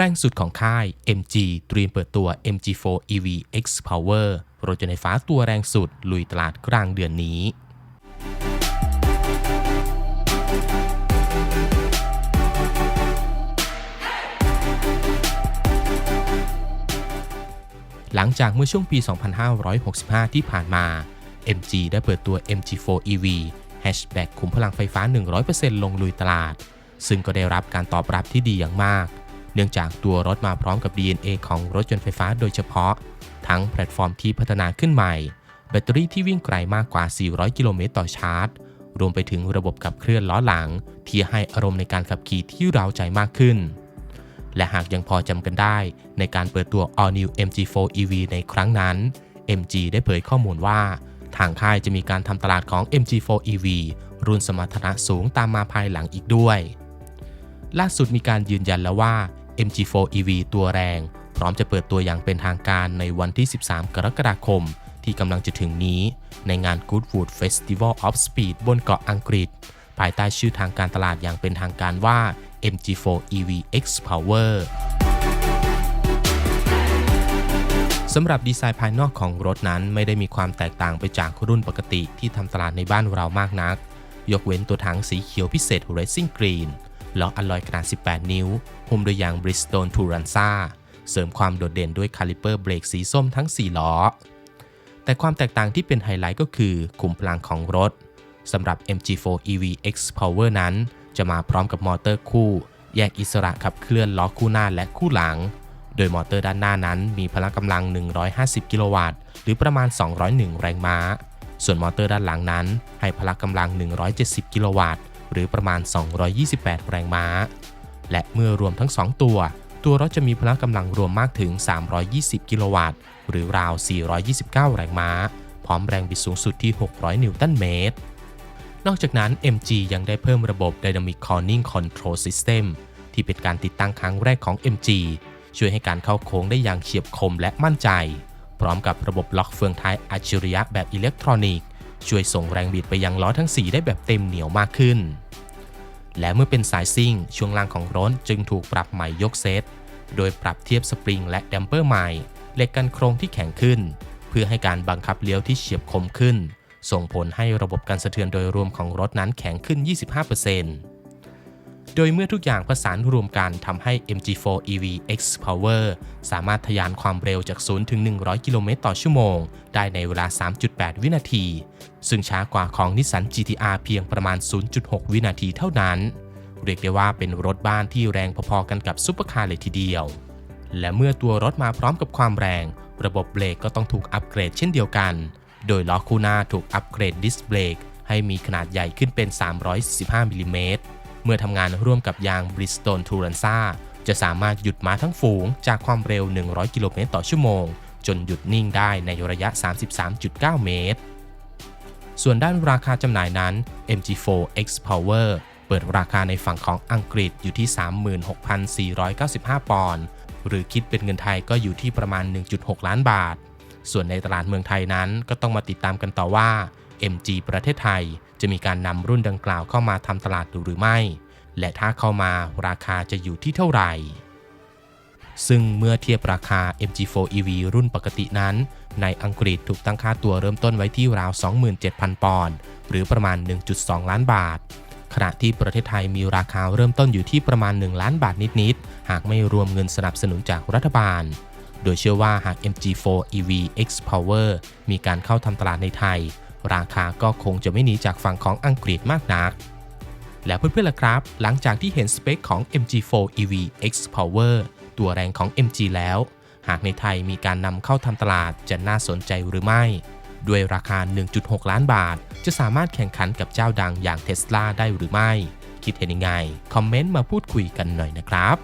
แรงสุดของค่าย MG เตรียมเปิดตัว MG4 EV X Power รถยนต์ไฟฟ้าตัวแรงสุด ลุยตลาดกลางเดือนนี้หลังจากเมื่อช่วงปี 2565 ที่ผ่านมา MG ได้เปิดตัว MG4 EV Hatchback คุมพลังไฟฟ้า 100%ลงลุยตลาด ซึ่งก็ได้รับการตอบรับที่ดีอย่างมาก นื่องจากตัวรถมาพร้อมกับ DNA ของรถยนต์ไฟฟ้าโดยเฉพาะ ทั้งแพลตฟอร์มที่พัฒนาขึ้นใหม่ แบตเตอรี่ที่วิ่งไกลมากกว่า 400 กิโลเมตรต่อชาร์จ รวมไปถึงระบบขับเคลื่อนล้อหลัง ที่ให้อารมณ์ในการขับขี่ที่เราใจมากขึ้น และหากยังพอจำกันได้ในการเปิดตัว All New MG4 EV ในครั้งนั้น MG ได้เผยข้อมูลว่า ทางค่ายจะมีการทำตลาดของ MG4 EV รุ่นสมรรถนะสูงตามมาภายหลังอีกด้วยล่าสุดมีการยืนยันแล้วว่า MG4 EV ตัวแรง พร้อมจะเปิดตัวอย่างเป็นทางการในวันที่ 13 กรกฎาคม ที่กำลังจะถึงนี้ ในงาน Goodwood Festival of Speed บนเกาะอังกฤษ ภายใต้ชื่อทางการตลาดอย่างเป็นทางการว่า MG4 EV X Power สำหรับดีไซน์ภายนอกของรถนั้นไม่ได้มีความแตกต่างไปจากรุ่นปกติที่ทำตลาดในบ้านเรามากนัก ยกเว้นตัวถังสีเขียวพิเศษ Racing Green ล้ออัลลอยขนาด 18 นิ้ว หุ้มโดยยาง Bridgestone Turanza เสริมความโดดเด่นด้วยคาลิเปอร์เบรกสีส้มทั้ง 4 ล้อ แต่ความแตกต่างที่เป็นไฮไลท์ก็คือคุมพลังของรถสำหรับ MG4 EV X Power นั้น จะมาพร้อมกับมอเตอร์คู่ แยกอิสระขับเคลื่อนล้อคู่หน้าและคู่หลัง โดยมอเตอร์ด้านหน้านั้นมีพละกำลัง 150 กิโลวัตต์ หรือประมาณ 201 แรงม้า ส่วนมอเตอร์ด้านหลังนั้น ให้พละกำลัง 170 กิโลวัตต์ หรือประมาณ 228 แรงม้า และเมื่อรวมทั้ง 2 ตัว ตัวรถจะมีพละกำลังรวมมากถึง 320 กิโลวัตต์ หรือราว 429 แรงม้า พร้อมแรงบิดสูงสุดที่ 600 นิวตันเมตร นอกจากนั้น MG ยังได้เพิ่มระบบ Dynamic Corning Control System ที่เป็นการติดตั้งครั้งแรกของ MG ช่วยให้การเข้าโค้งได้อย่างเฉียบคมและมั่นใจ พร้อมกับระบบล็อกเฟืองท้ายอัจฉริยะแบบอิเล็กทรอนิกส์ ช่วยส่งแรงบิดไปยังล้อทั้ง 4 ได้แบบเต็มเหนียวมากขึ้น และเมื่อเป็นสายซิ่ง ช่วงล่างของรถจึงถูกปรับใหม่ยกเซต โดยปรับเทียบสปริงและดัมเปอร์ใหม่เหล็กกันโครงที่แข็งขึ้น เพื่อให้การบังคับเลี้ยวที่เฉียบคมขึ้น ส่งผลให้ระบบการสะเทือนโดยรวมของรถนั้นแข็งขึ้น 25% โดยเมื่อทุกอย่างประสานรวมกันทำให้ MG4 EV X Power สามารถทะยานความเร็วจาก 0 ถึง 100 กิโลเมตรต่อชั่วโมง ได้ในเวลา 3.8 วินาที ซึ่งช้ากว่าของ Nissan GTR เพียงประมาณ 0.6 วินาทีเท่านั้น เรียกได้ว่าเป็นรถบ้านที่แรงพอๆกันกับซุปเปอร์คาร์เลยทีเดียว และเมื่อตัวรถมาพร้อมกับความแรง ระบบเบรกก็ต้องถูกอัปเกรดเช่นเดียวกัน โดยล้อคู่หน้าถูกอัปเกรดดิสเบรกให้มีขนาดใหญ่ขึ้นเป็น 345มิลลิเมตร มื่อทำงานร่วมกับยาง Bridgestone Turanza จะสามารถหยุดม้าทั้งฝูงจากความเร็ว 100 กิโลเมตรต่อชั่วโมง จนหยุดนิ่งได้ในระยะ 33.9 เมตร ส่วนด้านราคาจำหน่ายนั้น MG4 X Power เปิดราคาในฝั่งของอังกฤษอยู่ที่ 36,495 ปอนด์ หรือคิดเป็นเงินไทยก็อยู่ที่ประมาณ 1.6 ล้านบาท ส่วนในตลาดเมืองไทยนั้นก็ต้องมาติดตามกันต่อว่า MG ประเทศไทย จะมีการนำรุ่นดังกล่าวเข้ามาทำตลาดหรือไม่ และถ้าเข้ามาราคาจะอยู่ที่เท่าไหร่ ซึ่งเมื่อเทียบราคา MG4 EV รุ่นปกตินั้น ในอังกฤษถูกตั้งค่าตัวเริ่มต้นไว้ที่ราว 27,000 ปอนด์หรือประมาณ 1.2 ล้านบาท ขณะที่ประเทศไทยมีราคาเริ่มต้นอยู่ที่ประมาณ 1 ล้านบาทนิดๆ หากไม่รวมเงินสนับสนุนจากรัฐบาลโดยเชื่อว่าหาก MG4 EV X Power มีการเข้าทำตลาดในไทย ราคาก็คงจะไม่หนีจากฝั่งของอังกฤษมากนัก แล้วเพื่อนๆล่ะครับ หลังจากที่เห็นสเปคของ MG4 EV X Power ตัวแรงของ MG แล้ว หากในไทยมีการนำเข้าทำตลาดจะน่าสนใจหรือไม่ ด้วยราคา 1.6 ล้านบาท จะสามารถแข่งขันกับเจ้าดังอย่าง Tesla ได้หรือไม่ คิดเห็นยังไง คอมเมนต์มาพูดคุยกันหน่อยนะครับ